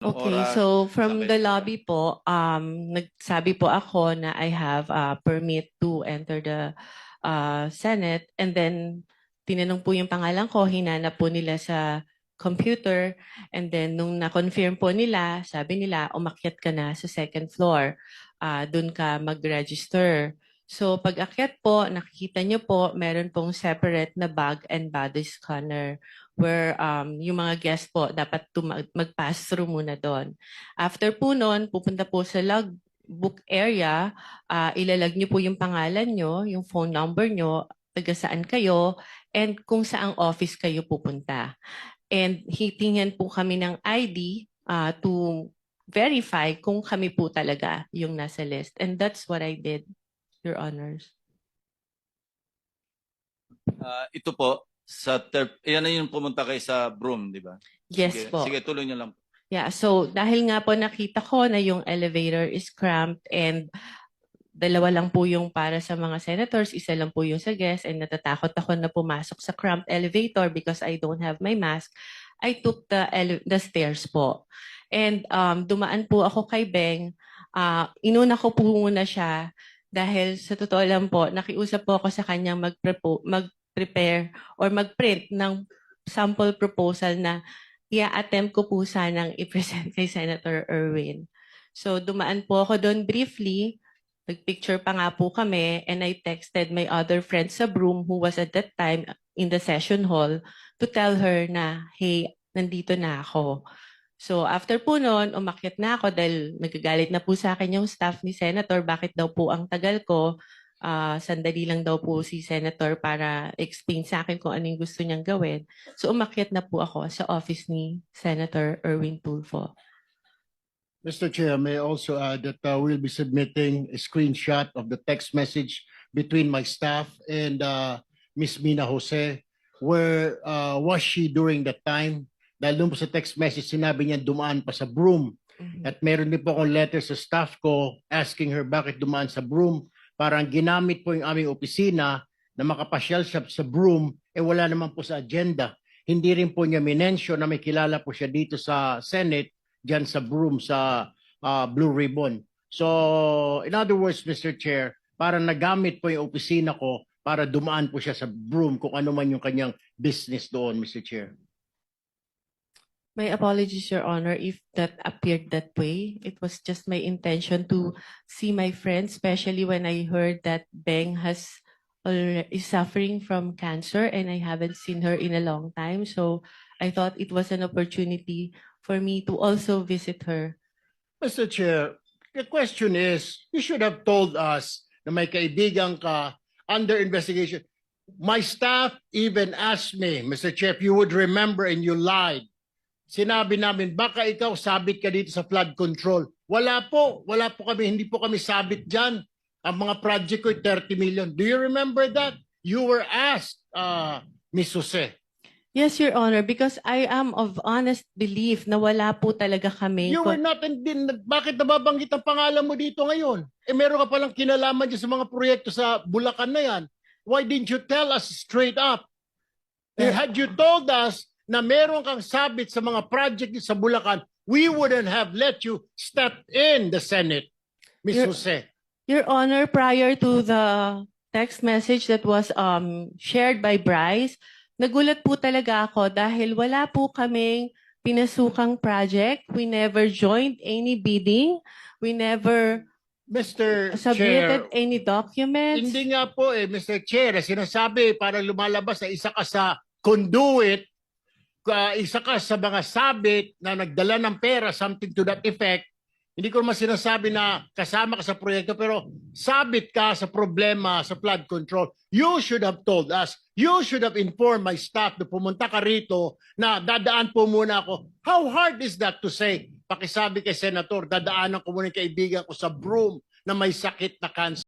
Okay, Ora, so from the lobby po, um, nagsabi po ako na I have a permit to enter the uh, Senate. And then tinanong po yung pangalan ko, hinanap po nila sa computer. And then nung na-confirm po nila, sabi nila umakyat ka na sa second floor, uh, dun ka mag-register. So pag akyat po, nakikita nyo po, meron pong separate na bag and body scanner where um, yung mga guest po dapat mag-pass through muna doon. After po noon, pupunta po sa logbook area, ah, ilalag niyo po yung pangalan nyo, yung phone number nyo, taga saan kayo, and kung saang office kayo pupunta. And hitingin po kami ng ID ah, to verify kung kami po talaga yung nasa list. And that's what I did, Your Honors. Ah, ito po, sa ter- yan na yung pumunta kayo sa Broom, di ba? Yes sige, po. Sige, tuloy niyo lang. Yeah, so dahil nga po nakita ko na yung elevator is cramped and dalawa lang po yung para sa mga senators, isa lang po yung sa guests and natatakot ako na pumasok sa cramped elevator because I don't have my mask, I took the ele- the stairs po. And um, dumaan po ako kay Beng, ah, inuna ko po muna siya dahil sa totoo lang po, nakiusap po ako sa kanyang mag-prepare or mag-print ng sample proposal na i-attempt ko po sanang i-present kay Senator Erwin. So dumaan po ako doon briefly, nagpicture pa nga po kami, and I texted my other friend sa Broom who was at that time in the session hall to tell her na, hey, nandito na ako. So after po noon, umakyat na ako dahil nagagalit na po sa akin yung staff ni Senator, bakit daw po ang tagal ko, Ah, sandali lang daw po si Senator para explain sa akin kung ano yung gusto niyang gawin. So umakyat na po ako sa office ni Senator Erwin Tulfo. Mr. Chair, may I also add that uh, we'll be submitting a screenshot of the text message between my staff and uh, Miss Mina Jose. Where uh, was she during that time? Dahil doon po sa text message, sinabi niya dumaan pa sa broom. Mhm. At meron din po akong letter sa staff ko asking her bakit dumaan sa broom. Parang ginamit po yung aming opisina na makapasyal siya sa broom, eh wala naman po sa agenda. Hindi rin po niya minensyon na may kilala po siya dito sa Senate, dyan sa broom, sa ah, Blue Ribbon. So, in other words, Mr. Chair, parang nagamit po yung opisina ko para dumaan po siya sa broom kung ano man yung kanyang business doon, Mr. Chair. My apologies, Your Honor, if that appeared that way. It was just my intention to see my friend, especially when I heard that Beng has alre- is suffering from cancer and I haven't seen her in a long time. So I thought it was an opportunity for me to also visit her. Mr. Chair, the question is, you should have told us na may kaibigan ka under investigation. My staff even asked me, Mr. Chair, if you would remember and you lied. Sinabi namin, baka ikaw sabit ka dito sa flood control. Wala po, wala po kami, hindi po kami sabit dyan. Ang mga project ko, 30 million. Do you remember that? You were asked, uh, Miss Jose. Yes, Your Honor, because I am of honest belief na wala po talaga kami. You were not, and din, bakit nababanggit ang pangalan mo dito ngayon? Eh meron ka palang kinalaman dyan sa mga proyekto sa Bulacan na yan. Why didn't you tell us straight up? Eh, had you told us na meron kang sabit sa mga project sa Bulacan, we wouldn't have let you step in the Senate, Ms. Your- Jose. Your Honor, prior to the text message that was um, shared by Bryce, nagulat po talaga ako dahil wala po kaming pinasukang project. We never joined any bidding. We never Mr. Chair, submitted any documents. hindi nga po eh, Mr. Chair, sinasabi parang lumalabas na isa ka sa conduit, ka, isa ka sa mga sabit na nagdala ng pera, something to that effect. Hindi ko naman sinasabi na kasama ka sa proyekto, pero sabit ka sa problema sa flood control. You should have told us. You should have informed my staff na pumunta ka rito na dadaan po muna ako. How hard is that to say? Pakisabi kay Senator, dadaanan ko muna yung kaibigan ko sa broom na may sakit na cancer.